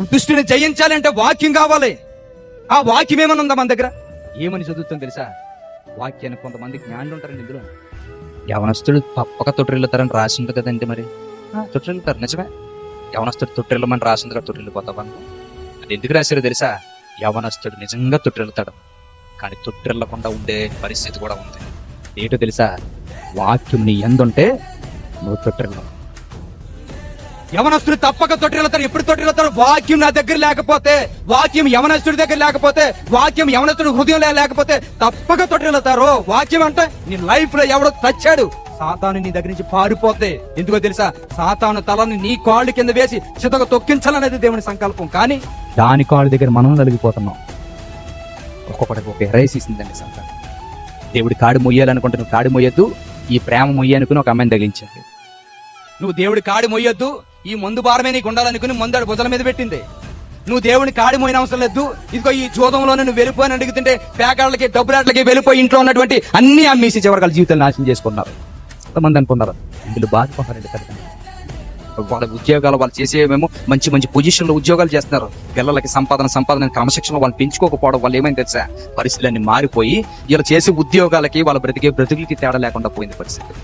దుష్టిని జయించాలి అంటే వాక్యం కావాలి. ఆ వాక్యం ఏమని ఉందా మన దగ్గర? ఏమని చదువుతుంది తెలుసా? వాక్యానికి కొంతమంది జ్ఞానులు ఉంటారండి ఇందులో. యవనస్తుడు తప్పక తొట్టిల్లుతారని రాసి ఉంది కదండి మరి? ఆ, తొట్టిల్లుతారు నిజమే. యవనస్తుడు తొట్టిల్లమని రాసింది కదా తొట్టిల్లిపోతావా అది ఎందుకు రాశారు తెలుసా? యవనస్తుడు నిజంగా తొట్టిల్లుతాడు కానీ తొట్టిల్లకుండా ఉండే పరిస్థితి కూడా ఉంది. ఏంటో తెలుసా? వాక్యం నీ ఎందుంటే నువ్వు తొట్టిల్లవు యవనస్తుడు తప్పక తొట్టిల్లుతారు ఎప్పుడు తొట్టిల్లుతారు వాక్యం నా దగ్గర లేకపోతే వాక్యం యవనస్తుడి దగ్గర లేకపోతే వాక్యం యవనస్తుడి హృదయంలో లేకపోతే తప్పక తొట్టిల్లుతారు వాక్యం అంటే నీ లైఫ్లో ఎవడో తచ్చాడు. సాతాను నీ దగ్గర నుంచి పారిపోతే. ఎందుకో తెలుసా? సాతాను తలని నీ కాళ్ళు కింద వేసి చితక తొక్కించాలనేది దేవుని సంకల్పం. కానీ దాని కాళ్ళ దగ్గర మనం నలిగిపోతున్నాం. ఒక్కొక్కడికి ఒక ఎరేసేసిందండి సంకల్పం దేవుడి కాడు మొయ్యాలనుకుంటే నువ్వు కాడు మొయ్యద్దు. ఈ ప్రేమ మొయ్యనుకుని ఒక అమ్మాయిని తగిలించాలి. నువ్వు దేవుడి కాడి మొయ్యొద్దు. ఈ మందు భారమే నీకు ఉండాలనుకుని మందాడు భుజల మీద పెట్టింది. నువ్వు దేవుని కాడి మోయిన అవసరం లేదు. ఇదిగో ఈ జోదంలో నువ్వు వెళ్ళిపోయి అడుగుతుంటే పేకాళ్ళకి డబ్బులాట్లకి వెళ్ళిపోయి ఇంట్లో ఉన్నటువంటి అన్ని అమ్మేసి చివరి వాళ్ళ జీవితాలు నాశనం చేసుకున్నారు. కొంతమంది అనుకున్నారు? వీళ్ళు బాధపడారండి తల్లిదండ్రులు వాళ్ళ ఉద్యోగాలు వాళ్ళు చేసేవేమో మంచి మంచి పొజిషన్లో ఉద్యోగాలు చేస్తున్నారు. పిల్లలకి సంపాదన సంపాదన క్రమశిక్షణ వాళ్ళు పెంచుకోకపోవడం వాళ్ళు ఏమైంది తెలుసా? పరిస్థితులన్నీ మారిపోయి ఇలా చేసే ఉద్యోగాలకి వాళ్ళ బ్రతికే బ్రతుకులకి తేడా లేకుండా పోయింది పరిస్థితి.